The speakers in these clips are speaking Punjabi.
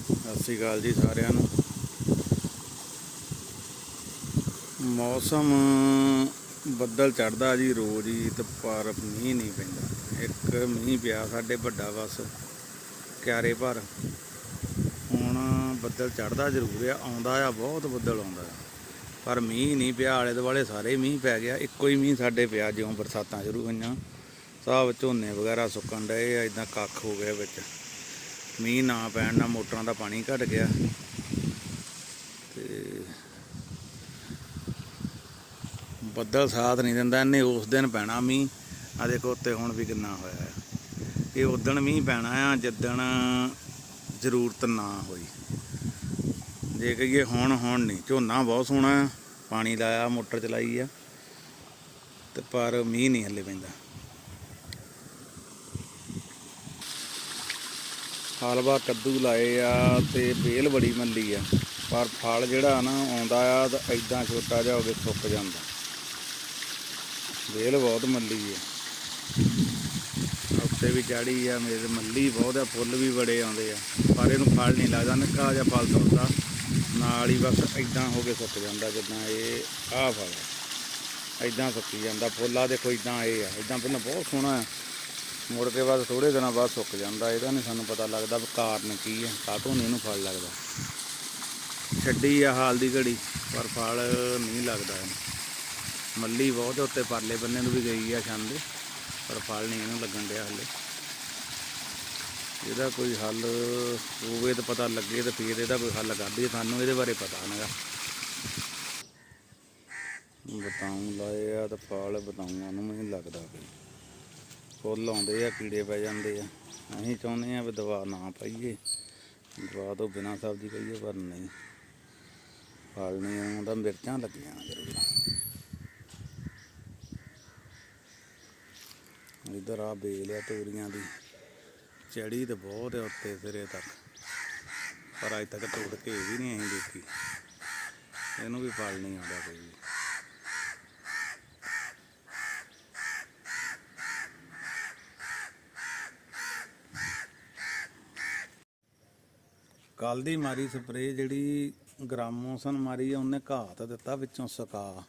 ਸਤਿ ਸ਼੍ਰੀ ਅਕਾਲ ਜੀ ਸਾਰਿਆਂ ਨੂੰ। ਮੌਸਮ ਬੱਦਲ ਚੜਦਾ ਜੀ ਰੋਜ਼ ਹੀ ਤੇ ਪਰ ਮੀਂਹ ਨਹੀਂ ਪੈਂਦਾ। ਇੱਕ ਮੀਂਹ ਪਿਆ ਸਾਡੇ ਵੱਡਾ ਬਸ ਕਿਆਰੇ ਭਰ। ਹੁਣ ਬੱਦਲ ਚੜਦਾ ਜ਼ਰੂਰ ਆ, ਆਉਂਦਾ ਆ, ਬਹੁਤ ਬੱਦਲ ਆਉਂਦਾ ਆ। ਪਰ ਮੀਂਹ ਨਹੀਂ ਪਿਆ, ਆਲੇ ਦੁਆਲੇ ਸਾਰੇ ਮੀਂਹ ਪੈ ਗਿਆ। ਇੱਕੋ ਹੀ ਮੀਂਹ ਸਾਡੇ ਪਿਆ ਜਿਉਂ ਬਰਸਾਤਾਂ ਸ਼ੁਰੂ ਹੋਈਆਂ। ਸਭ ਝੋਨੇ ਵਗੈਰਾ ਸੁੱਕਣ ਡਏ ਆ ਇਦਾਂ ਕੱਖ ਹੋ ਗਿਆ ਵਿੱਚ। ਮੀਂਹ ਨਾ ਪੈਣ ਨਾਲ ਮੋਟਰਾਂ ਦਾ ਪਾਣੀ ਘਟ ਗਿਆ। ਤੇ ਬੱਦਲ ਸਾਥ ਨਹੀਂ ਦਿੰਦਾ ਇਹਨੇ ਉਸ ਦਿਨ ਪੈਣਾ ਮੀਂਹ। ਆ ਦੇਖੋ ਉੱਤੇ ਹੁਣ ਵੀ ਕਿੰਨਾ ਹੋਇਆ। ਹੈ ਇਹ ਉਦਣ ਮੀਂਹ ਪੈਣਾ ਆ ਜਿੱਦਣ ਜ਼ਰੂਰਤ ਨਾ ਹੋਈ। ਜੇ ਕਹੀਏ ਹੁਣ ਹੁਣ ਨਹੀਂ ਝੋਨਾ ਬਹੁਤ ਸੋਹਣਾ ਆ, ਪਾਣੀ ਲਾਇਆ ਮੋਟਰ ਚਲਾਈ ਆ ਤੇ ਪਰ ਮੀਂਹ ਨਹੀਂ ਹੱਲੇ ਪੈਂਦਾ। ਹਲਵਾ ਕੱਦੂ ਲਾਏ ਆ ਤੇ ਬੇਲ ਬੜੀ ਮੱਲੀ ਆ। ਪਰ ਫਲ ਜਿਹੜਾ ਨਾ ਆਉਂਦਾ ਆ ਤਾਂ ਐਦਾਂ ਛੋਟਾ ਜਿਹਾ ਹੋ ਕੇ ਸੁੱਕ ਜਾਂਦਾ। ਬੇਲ ਬਹੁਤ ਮੱਲੀ ਆ। ਉੱਤੇ ਵੀ ਚੜੀ ਆ ਮੇਰੇ ਮੱਲੀ ਬਹੁਤ ਆ, ਫੁੱਲ ਵੀ ਬੜੇ ਆਉਂਦੇ ਆ। ਪਰ ਇਹਨੂੰ ਫਲ ਨਹੀਂ ਲੱਗਦਾ, ਨਿੱਕਾ ਜਿਹਾ ਫਲ ਤੁਰਦਾ ਨਾਲ ਹੀ ਬਸ ਐਦਾਂ ਹੋ ਕੇ ਸੁੱਕ ਜਾਂਦਾ ਜਿੱਦਾਂ ਇਹ ਆਹ ਫਲ ਆ। ਐਦਾਂ ਸੁੱਕੀ ਜਾਂਦਾ। ਫੁੱਲਾ ਦੇਖੋ ਐਦਾਂ ਇਹ ਆ। ਐਦਾਂ ਪਹਿਲਾਂ ਬਹੁਤ ਸੋਹਣਾ ਆ। ਮੁੜ ਕੇ ਬਾਅਦ ਥੋੜੇ ਦਿਨਾਂ ਬਾਅਦ ਸੁੱਕ ਜਾਂਦਾ, ਇਹਦਾ ਨਹੀਂ ਸਾਨੂੰ ਪਤਾ ਲੱਗਦਾ ਵੀ ਕਾਰਨ ਕੀ ਹੈ, ਕਾਹਤੋਂ ਨਹੀਂ ਇਹਨੂੰ ਫਲ ਲੱਗਦਾ। ਛੱਡੀ ਆ ਹਾਲ ਦੀ ਘੜੀ, ਪਰ ਫਲ ਨਹੀਂ ਲੱਗਦਾ ਮੱਲੀ ਬਹੁਤ ਉੱਤੇ ਪਰਲੇ ਬੰਨੇ ਨੂੰ ਵੀ ਗਈ ਆ ਛੰਦ, ਪਰ ਫਲ ਨਹੀਂ ਇਹਨੂੰ ਲੱਗਣ ਡਿਆ ਹਲੇ। ਇਹਦਾ ਕੋਈ ਹੱਲ ਹੋਵੇ ਤਾਂ ਪਤਾ ਲੱਗੇ ਤਾਂ ਫਿਰ ਇਹਦਾ ਕੋਈ ਹੱਲ ਕੱਢੀਏ ਸਾਨੂੰ ਇਹਦੇ ਬਾਰੇ ਪਤਾ ਨਹੀਂਗਾ ਬਤਾਉਂ ਲਾਏ ਆ ਤਾਂ ਫਲ ਬਤਾਉਂਾਂ ਨੂੰ ਨਹੀਂ ਲੱਗਦਾ। ਕੋਈ ਫੁੱਲ ਆਉਂਦੇ ਆ, ਕੀੜੇ ਪੈ ਜਾਂਦੇ ਆ। ਅਸੀਂ ਚਾਹੁੰਦੇ ਆ ਵੀ ਦਵਾ ਨਾ ਪਾਈਏ। ਦਵਾ ਤੋਂ ਬਿਨਾ ਸਬਜ਼ੀ ਕਰੀਏ ਪਰ ਨਹੀਂ। ਫਲ ਨਹੀਂ ਆਉਂਦਾ ਮਿਰਚਾਂ ਲੱਗੀਆਂ ਜ਼ਰੂਰ। ਇਧਰ ਆ ਬੇਲ ਆ ਤੋਰੀਆਂ ਦੀ। ਚੜੀ ਤੇ ਬਹੁਤ ਹੈ ਉੱਤੇ ਸਿਰੇ ਤੱਕ। ਪਰ ਅਜ ਤੱਕ ਤੋੜ ਕੇ ਵੀ ਨਹੀਂ ਅਸੀਂ ਦੇਖੀ। ਇਹਨੂੰ ਵੀ ਫਲ ਨਹੀਂ ਆਉਂਦਾ ਕੋਈ। ਕੱਲ ਦੀ ਮਾਰੀ ਸਪਰੇ ਜਿਹੜੀ ਗ੍ਰਾਮੋਸਨ ਮਾਰੀ ਆ, ਉਹਨੇ ਘਾਹ ਤਾਂ ਦਿੱਤਾ ਵਿੱਚੋਂ ਸੁਕਾ।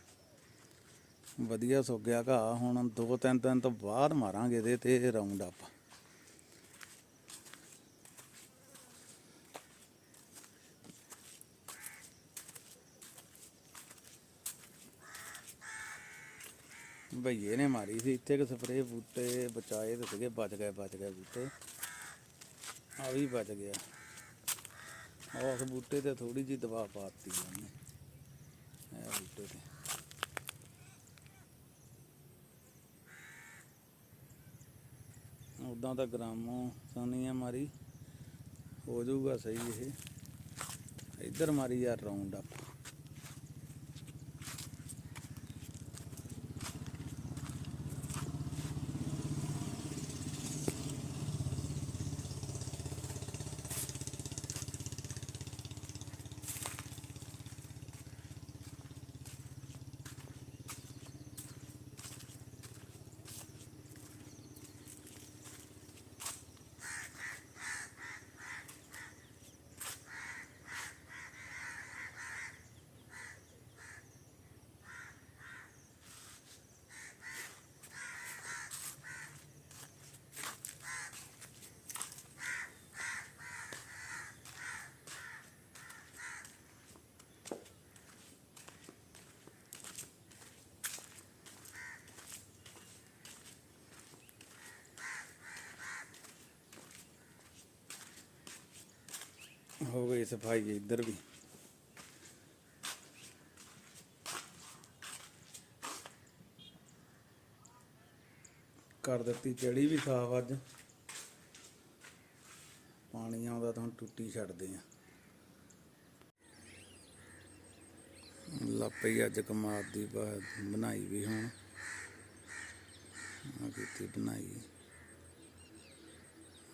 ਵਧੀਆ ਸੁੱਕ ਗਿਆ ਘਾਹ, ਹੁਣ ਦੋ ਤਿੰਨ ਦਿਨ ਤੋਂ ਬਾਅਦ ਮਾਰਾਂਗੇ ਇਹਦੇ ਤੇ ਰਾਉਂਡ ਅਪ ਭਈਏ ਨੇ ਮਾਰੀ ਸੀ, ਇੱਥੇ ਕਿ ਸਪਰੇ ਬੂਟੇ ਬਚਾਏ ਤੇ ਸੀਗੇ, ਬਚ ਗਏ ਬਚ ਗਏ ਬੂਟੇ। ਆ ਵੀ ਬਚ ਗਿਆ। ਉਸ ਬੂਟੇ ਤੇ ਥੋੜੀ ਜੀ ਦਵਾ ਪਾਤੀ ਉਹਨੇ। ਇਹ ਬੂਟੇ ਤੇ। ਉਦਾਂ ਤਾਂ ਗ੍ਰਾਮੋ ਸਾਨੀਆਂ ਮਾਰੀ, ਹੋ ਜਾਊਗਾ ਸਹੀ ਇਹ। ਇੱਧਰ ਮਾਰੀ ਯਾਰ ਰਾਉਂਡ ਅਪ ਹੋ ਗਈ ਸਫ਼ਾਈ ਇੱਧਰ ਵੀ। ਕਰ ਦਿੱਤੀ ਚੜੀ ਵੀ ਸਾਫ਼ ਅੱਜ। ਪਾਣੀ ਆਉਂਦਾ ਤਾਂ ਹੁਣ ਟੁੱਟੀ ਛੱਡਦੇ ਆ। ਲਾਪਈ ਅੱਜ ਕਮਾਦ ਦੀ ਬਣਾਈ ਵੀ ਹੁਣ। ਆ ਕੀਤੀ ਬਣਾਈ।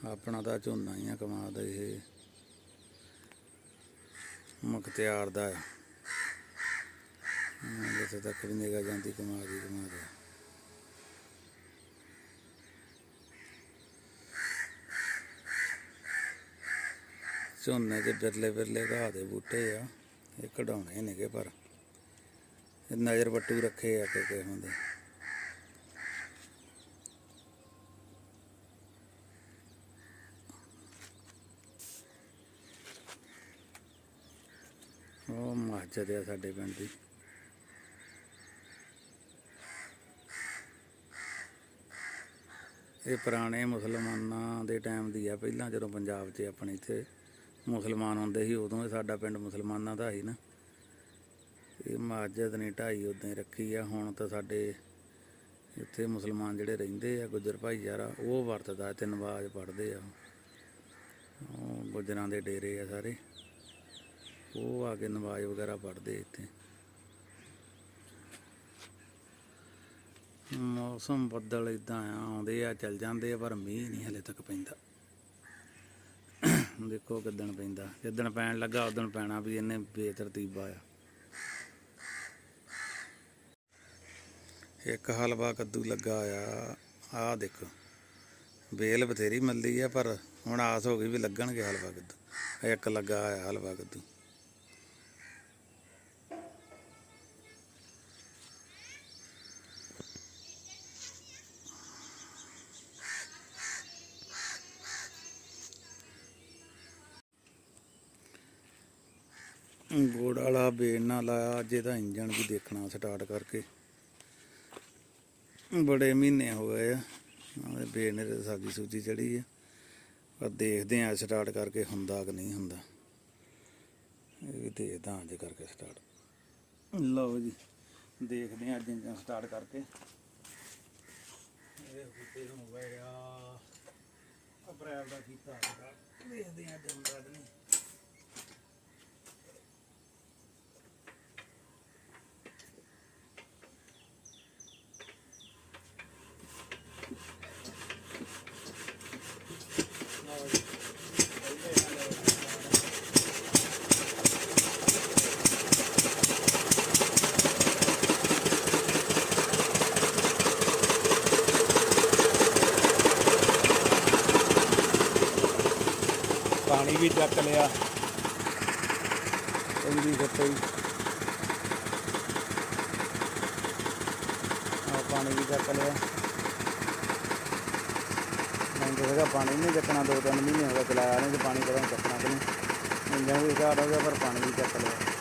ਆਪਣਾ ਤਾਂ ਝੋਨਾ ਹੀ ਆ ਕਮਾਦ ਇਹ। ਮੁਖਤਿਆਰ ਦਾ ਹੈ। ਜਿੱਥੇ ਤੱਕ ਵੀ ਨਿਗਾਹ ਜਾਂਦੀ ਕਮਾ ਦੀ ਕਮਾ ਦੀ ਝੋਨੇ 'ਚ ਬਿਰਲੇ ਬਿਰਲੇ ਘਾਹ ਦੇ ਬੂਟੇ ਆ, ਇਹ ਕਢਾਉਣੇ ਨੇਗੇ ਪਰ, ਇਹ ਨਜ਼ਰ ਵੱਟੂ ਰੱਖੇ ਆ ਕਿ ਕਿਸੇ ਹੁੰਦੇ। ਉਹ ਮਸਜਿਦ ਆ ਸਾਡੇ ਪਿੰਡ ਦੀ। ਇਹ ਪੁਰਾਣੇ ਮੁਸਲਮਾਨਾਂ ਦੇ ਟਾਈਮ ਦੀ ਆ, ਪਹਿਲਾਂ ਜਦੋਂ ਪੰਜਾਬ 'ਚ ਆਪਣੇ ਇੱਥੇ ਮੁਸਲਮਾਨ ਹੁੰਦੇ ਸੀ, ਉਦੋਂ ਇਹ ਸਾਡਾ ਪਿੰਡ ਮੁਸਲਮਾਨਾਂ ਦਾ ਸੀ ਨਾ। ਇਹ ਮਸਜਿਦ ਨੇ ਢਾਈ ਉਦਾਂ ਹੀ ਰੱਖੀ ਆ, ਹੁਣ ਤਾਂ ਸਾਡੇ ਇੱਥੇ ਮੁਸਲਮਾਨ ਜਿਹੜੇ ਰਹਿੰਦੇ ਆ, ਗੁੱਜਰ ਭਾਈਚਾਰਾ, ਉਹ ਵਰਤਦਾ ਤੇ ਨਵਾਜ਼ ਪੜ੍ਹਦੇ ਆ। ਉਹ ਗੁੱਜਰਾਂ ਦੇ ਡੇਰੇ ਆ ਸਾਰੇ। ਉਹ ਆ ਕੇ ਨਮਾਜ਼ ਵਗੈਰਾ ਪੜ੍ਹਦੇ ਇੱਥੇ। ਮੌਸਮ ਬੱਦਲ ਇਦਾਂ ਆਉਂਦੇ ਆ, ਚੱਲ ਜਾਂਦੇ ਆ, ਪਰ ਮੀਂਹ ਨਹੀਂ ਹਲੇ ਤੱਕ ਪੈਂਦਾ। ਦੇਖੋ ਕਿੱਦਣ ਪੈਂਦਾ। ਜਿੱਦਣ ਪੈਣ ਲੱਗਾ ਉਦਣ ਪੈਣਾ ਵੀ ਇਹਨੇ ਬੇਤਰਤੀਬਾ ਆ। ਇੱਕ ਹਲਵਾ ਕੱਦੂ ਲੱਗਾ ਆ, ਆਹ ਦੇਖੋ। ਬੇਲ ਬਥੇਰੀ ਮਿਲਦੀ ਆ, ਪਰ ਹੁਣ ਆਸ ਹੋ ਗਈ ਵੀ ਲੱਗਣਗੇ ਹਲਵਾ ਕੱਦੂ। ਇੱਕ ਲੱਗਾ ਆ ਹਲਵਾ ਕੱਦੂ। ਗੋੜ ਵਾਲਾ ਬੇੜ ਨਾ ਲਾਇਆ, ਅੱਜ ਇਹਦਾ ਇੰਜਣ ਵੀ ਦੇਖਣਾ ਸਟਾਰਟ ਕਰਕੇ। ਬੜੇ ਮਹੀਨੇ ਹੋ ਗਏ ਆ ਉਹਦੇ ਬੇੜ ਨੇ ਤੇ ਸਾਗੀ ਸੂਜੀ ਚੜੀ ਆ। ਪਰ ਦੇਖਦੇ ਆ ਸਟਾਰਟ ਕਰਕੇ ਹੁੰਦਾ ਕਿ ਨਹੀਂ ਹੁੰਦਾ। ਇਹ ਵੀ ਦੇਖਦਾ ਅੱਜ ਕਰਕੇ ਸਟਾਰਟ ਲਓ ਜੀ, ਦੇਖਦੇ ਆ ਅੱਜ ਇੰਜਣ ਸਟਾਰਟ ਕਰਕੇ। ਇਹ ਹੁੱਤੇ ਨੂੰ ਵੜਿਆ ਅਪ੍ਰੈਲ ਦਾ ਕੀਤਾ ਦੇਖਦੇ ਆ ਅੱਜ ਹੁੰਦਾ ਕਿ ਨਹੀਂ। ਪਾਣੀ ਵੀ ਚੱਕ ਲਿਆ। ਚੰਗੀ ਗੱਪਈ ਆ ਪਾਣੀ ਵੀ ਚੱਕ ਲਿਆ। ਮੈਂ ਦੇਖਦਾ ਪਾਣੀ ਨਹੀਂ ਚੱਕਣਾ, ਦੋ ਤਿੰਨ ਮਹੀਨੇ ਹੋ ਗਏ ਚਲਾਇਆ ਨਹੀਂ ਤੇ ਪਾਣੀ ਕਦੋਂ ਚੱਕਣਾ ਕਿ ਨਹੀਂ। ਮੈਂ ਵੀ ਸਟਾਰਟ ਹੋ ਗਿਆ, ਪਰ ਪਾਣੀ ਵੀ ਚੱਕ ਲਿਆ।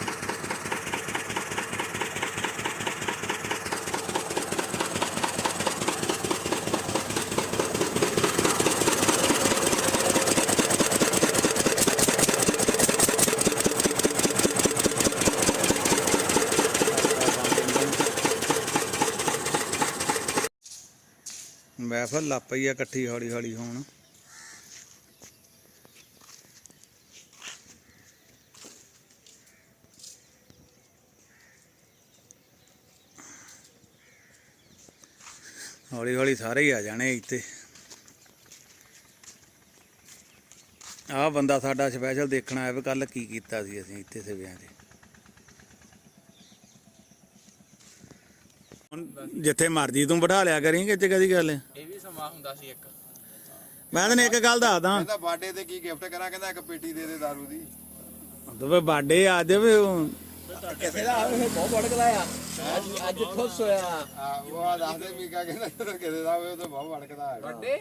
ਮਹਿਫਲ ਲੱਪ ਪਈ ਆ ਇਕੱਠੀ ਹੌਲੀ ਹੌਲੀ ਹੋਣ। ਹੌਲੀ ਹੌਲੀ ਸਾਰੇ ਹੀ ਆ ਜਾਣੇ ਇੱਥੇ। ਆਹ ਬੰਦਾ ਸਾਡਾ ਸਪੈਸ਼ਲ ਦੇਖਣਾ ਆਇਆ ਵੀ ਕੱਲ ਕੀ ਕੀਤਾ ਸੀ ਅਸੀਂ ਇੱਥੇ ਸਿਵਿਆਂ 'ਚ। ਹੁਣ ਜਿੱਥੇ ਮਰਜ਼ੀ ਤੂੰ ਬਿਠਾ ਲਿਆ ਕਰੀਂ ਕਿ ਚ ਕਦੀ ਗੱਲ? ਹੈ ਇਹ ਵੀ ਸਮਾਂ ਹੁੰਦਾ ਸੀ ਇੱਕ। ਮੈਂ ਤੈਨੂੰ ਇੱਕ ਗੱਲ ਦੱਸਦਾ। ਕਹਿੰਦਾ ਬਰਥਡੇ ਤੇ ਕੀ ਗਿਫਟ ਕਰਾਂ ਕਹਿੰਦਾ ਇੱਕ ਪੇਟੀ ਦੇ ਦੇ ਦਾਰੂ ਦੀ। ਤੇ ਬਾਡੇ ਅੱਜ ਵੀ ਉਹ- ਕਿਸੇ ਦਾ ਇਹ ਬਹੁਤ ਵੜਕਦਾ ਆ। ਅੱਜ ਅੱਜ ਖੁਸ਼ ਹੋਇਆ। ਆ ਉਹ ਆ ਦੱਸਦੇ ਵੀ ਕਾ ਕਹਿੰਦਾ ਜਦੋਂ ਕਿਸੇ ਦਾ ਹੋਵੇ ਉਹ ਤਾਂ ਬਹੁਤ ਵੜਕਦਾ ਹੈ। ਵੱਡੇ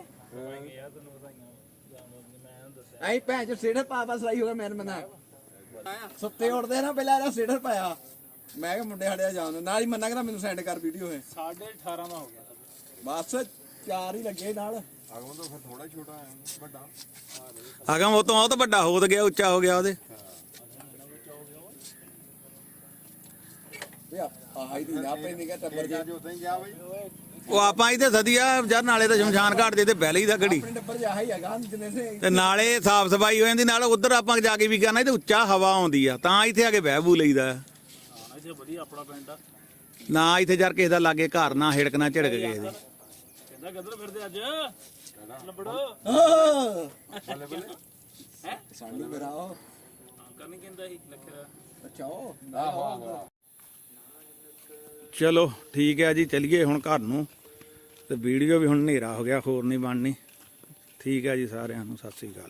ਐਂ ਭੈਣ ਚ ਸੇਡਰ ਪਾ ਪਾ ਸਲਾਈ ਹੋ ਗਿਆ ਮੈਨ ਮਨਾ ਸੁੱਤੇ ਉੱਠਦੇ ਨਾ ਪਹਿਲਾਂ ਇਹਦਾ ਸੇਡਰ ਪਾਇਆ। ਮੈਂ ਕਿਹਾ ਮੁੰਡੇ ਸਾਡੇ ਜਾਣ ਨਾਲ ਹੀ ਮੰਨਾ ਕਹਿੰਦਾ ਮੈਨੂੰ ਸੈਂਡ ਕਰ ਵੀਡੀਓ ਹੈ 18.5 ਦਾ ਹੋ ਗਿਆ। ਬਸ ਚਾਰ ਹੀ ਲੱਗੇ ਨਾਲ। ਅਗੋਂ ਤਾਂ ਫਿਰ ਥੋੜਾ ਛੋਟਾ ਹੈ ਵੱਡਾ। ਅਗਮ ਉਹ ਤੋਂ ਉਹ ਤਾਂ ਵੱਡਾ ਹੋ ਗਿਆ ਉੱਚਾ ਹੋ ਗਿਆ ਉਹਦੇ। ਵੀ ਆਹ ਹੀ ਦੀ ਆਪੇ ਨਿਕਾ ਟੱਬਰ ਜਾ ਜੋ ਤੈਂ ਗਿਆ ਬਈ। ਉਹ ਆਪਾਂ ਇੱਥੇ ਸਦੀਆ ਯਾਰ ਨਾਲੇ ਤਾਂ ਸ਼ਮਸ਼ਾਨ ਘਾਟ ਦੇ ਤੇ ਬਹਿ ਲਈ ਦਾ ਘੜੀ। ਆਪਣੇ ਟੱਬਰ ਜਾ ਹੀ ਹੈਗਾ ਜਿੰਨੇ ਸੇ ਤੇ ਨਾਲੇ ਸਾਫ਼ ਸਫ਼ਾਈ ਹੋ ਜਾਂਦੀ ਨਾਲ ਉਧਰ ਆਪਾਂ ਜਾ ਕੇ ਵੀ ਕਰਨਾ ਤੇ ਉੱਚਾ ਹਵਾ ਆਉਂਦੀ ਆ ਤਾਂ ਇੱਥੇ ਆ ਕੇ ਬਹਿ ਬੂ ਲਈਦਾ। ਇੱਥੇ ਵਧੀਆ ਆਪਣਾ ਪਿੰਡ ਆ। ਨਾ ਇੱਥੇ ਜਰ ਕਿਸੇ ਦਾ ਲਾਗੇ ਘਰ ਨਾ ਹਿੜਕ ਨਾ ਝੜਕ ਕਿਸੇ ਦੀ ਕਹਿੰਦਾ ਕਿੱਧਰ ਫਿਰਦੇ ਅੱਜ? ਲੱਭੜੋ। ਬੱਲੇ ਬੱਲੇ ਸਾਨੂੰ ਬਰਾਓ ਅੰਕਲ ਨਹੀਂ ਕਹਿੰਦਾ ਸੀ ਲੱਖੇ ਅੱਛਾ ਉਹ ਆਹੋ ਆਹੋ ਚਲੋ ਠੀਕ ਹੈ ਜੀ ਚਲੀਏ ਹੁਣ ਘਰ ਨੂੰ। ਤੇ ਵੀਡੀਓ ਵੀ ਹੁਣ ਹਨੇਰਾ ਹੋ ਗਿਆ ਹੋਰ ਨਹੀਂ ਬਣਨੀ। ਠੀਕ ਹੈ ਜੀ ਸਾਰਿਆਂ ਨੂੰ ਸਤਿ ਸ੍ਰੀ ਅਕਾਲ।